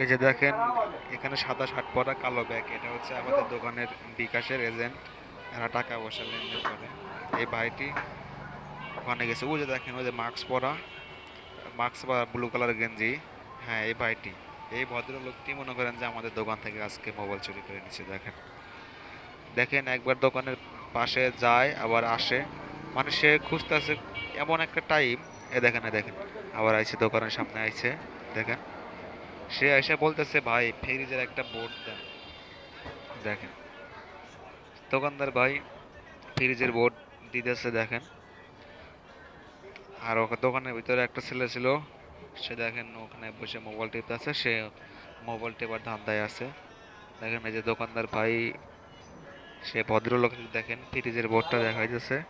এই যে দেখেন, এখানে সাদা শার্ট পরা কালো ব্যাগ। এটা হচ্ছে আমাদের দোকানের বিকাশের এজেন্ট এরা টাকা পয়সা লেনদেন করে। এই ভাইটি ওখানে গেছে। ওই যে দেখেন, ওই যে মাস্ক পরা মাস্ক পরা ব্লু কালার গেঞ্জি। হ্যাঁ এই ভাইটি। এই ভদ্রলোকটি মনে করেন যে আমাদের দোকান থেকে আজকে মোবাইল চুরি করে নিচ্ছে দেখেন। দেখেন, একবার দোকানের পাশে যায়, আবার আসে। মানে সে খুঁজতেছে এমন একটা টাইম দেখেন, এ দেখেন। আবার আইছে, দোকানের সামনে আইছে, দেখেন। সে এসে বলতেছে, ভাই, ফ্রিজের একটা বোর্ড দেন। দেখেন। দোকানদার ভাই ফ্রিজের বোর্ড দিতেছে, দেখেন। আর ওকে দোকানের ভিতরে একটা ছেলে ছিল, সে দেখেন ওখানে বসে মোবাইল টিপতেছে, সে মোবাইল টেপার ধান্দায় আছে। দেখেন এই যে দোকানদার ভাই, সে ভদ্রলোক দেখেন, ফ্রিজের বোর্ডটা দেখাইতেছে।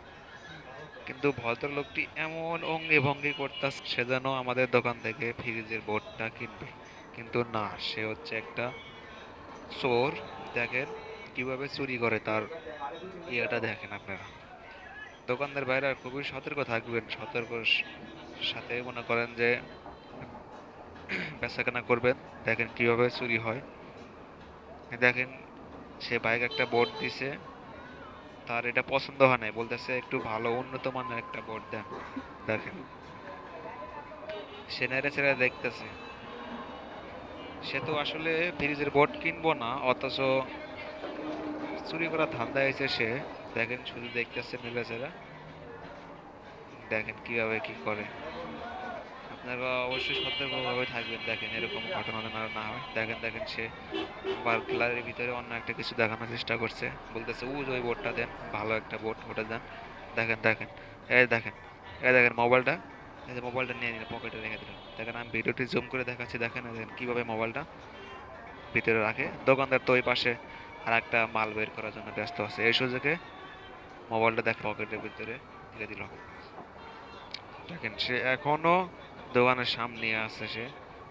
কিন্তু ভদ্রলোকটি এমন অঙ্গে ভঙ্গি করতেছে সে যেন আমাদের দোকান থেকে ফ্রিজের বোর্ডটা কিনবে। কিন্তু না, সে হচ্ছে একটা চোর। দেখেন কীভাবে চুরি করে তার ইয়েটা দেখেন আপনারা। দোকানদার বাইরে খুবই সতর্ক থাকবেন, সতর্ক সাথে মনে করেন যে বেচাকেনা করবেন। দেখেন কীভাবে চুরি হয়। দেখেন সে বাইক একটা বোর্ড দিছে। তার এটা পছন্দ হয় নাই, বলতেছে একটু ভালো, উন্নত মানের একটা বোর্ড দেন। দেখেন। সে নেড়ে ছেড়ে দেখতেছে। সে তো আসলে ফ্রিজের বোর্ড কিনবো না, অথচ চুরি করা ধান্দা হয়েছে সে। দেখেন, শুধু দেখতেছে নেড়ে ছেড়া। দেখেন কীভাবে কি করে। আপনারা অবশ্যই সতর্কভাবে থাকবেন, দেখেন এরকম ঘটনা যেন না হয়। দেখেন দেখেন সে আবার গ্লারের ভিতরে অন্য একটা কিছু দেখানোর চেষ্টা করছে। বলতেছে, উ, ওই বোর্ডটা দেন, ভালো একটা বোর্ড, ওটা দেন। দেখেন দেখেন, এই দেখেন এই দেখেন মোবাইলটা, এই যে মোবাইলটা নিয়ে নিল পকেটে রেখে দিল দেখেন, আমি ভিডিওটি জুম করে দেখাচ্ছি, দেখেন দেখেন কীভাবে মোবাইলটা ভিতরে রাখে। দোকানদার তো ওই পাশে আর একটা মাল বের করার জন্য ব্যস্ত আছে। এই সুযোগে মোবাইলটা দেখ পকেটের ভিতরে রেখে দিল। দেখেন, সে এখনও দোকানের সামনে আসছে সে।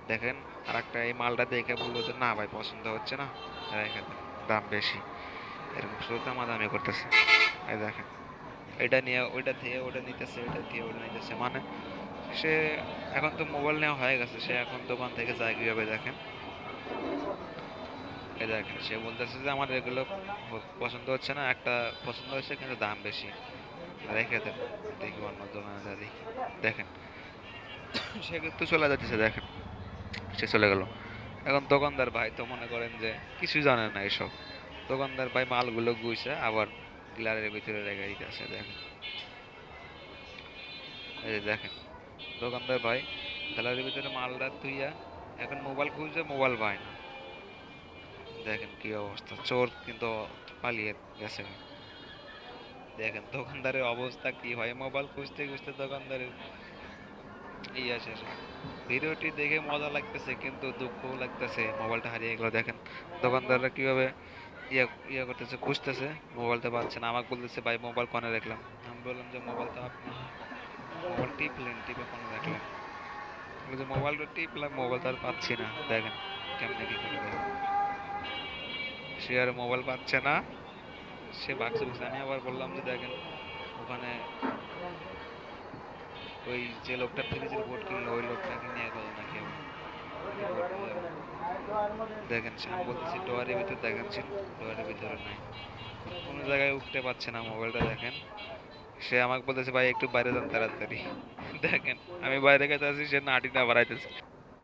দেখেন আর একটা এই মালটা দেখে বলল যে, না ভাই, পছন্দ হচ্ছে না। দাম বেশি। এরকম শুধু দামাদামি করতেছে। এই দেখেন, এটা নিয়ে, ওইটা দিয়ে ওটা নিতেছে এটা দিয়ে ওটা নিতেছে। মানে সে এখন তো মোবাইল নেওয়া হয়ে গেছে, সে এখন দোকান থেকে যায় কীভাবে দেখেন? এই দেখেন, সে বলতেছে যে, আমার এগুলো পছন্দ হচ্ছে না, একটা পছন্দ হচ্ছে কিন্তু দাম বেশি। রেখে দেন দেখি অন্য দোকানে দেখেন সে কিন্তু চলে যাচ্ছে, দেখেন। সে চলে গেল। এখন দোকানদার ভাই তো মনে করেন যে কিছু জানে না এসব। দোকানদার ভাই মালগুলো গুইছে, আবার গ্লারের ভিতরে রেখে দিতেছে, দেখেন। এই যে দেখেন, দোকানদার ভাই গ্লারের ভিতরে মালটা তুইয়া এখন মোবাইল খুঁজছে মোবাইল পায় না। দেখেন কি অবস্থা, চোর কিন্তু পালিয়ে গেছে। দেখেন দোকানদারের অবস্থা কি হয়, মোবাইল খুঁজতে খুঁজতে দোকানদারের ইয়া শেষ। ভিডিওটি দেখে মজা লাগতেছে, কিন্তু দুঃখও লাগতেছে। মোবাইলটা হারিয়ে গেল, দেখেন। দোকানদাররা কীভাবে ইয়া ইয়া করতেছে, খুঁজতেছে। মোবাইলটা পাচ্ছে না। আমাকে বলতেছে, ভাই, মোবাইল কোনে রাখলাম আমি বললাম যে, মোবাইলটা আপনি মোবাইল টিপলেন, টিপে কোনে রাখলেন বলছে, মোবাইলটা টিপলাম মোবাইল তো আর পাচ্ছি না। দেখেন, কেমনে কি করে দেখেন। সে আর মোবাইল পাচ্ছে না। সে বাক্স বুঝছে আমি আবার বললাম যে, দেখেন, ওখানে ওই যে লোকটা ফ্রিজের বোর্ড কিনলো ওই লোকটাকে নিয়ে গেল নাকি কেউ। দেখেন, আমি বলতেছি, ডোয়ারের ভিতরে দেখেন সে ডোয়ারের ভিতরে নাই। কোনো জায়গায় উঠতে পারছে না মোবাইলটা, দেখেন। সে আমাকে বলতেছে, ভাই, একটু বাইরে যান তাড়াতাড়ি। দেখেন, আমি বাইরে গেছে আছি, সে নাটিটা বাড়াইতেছে।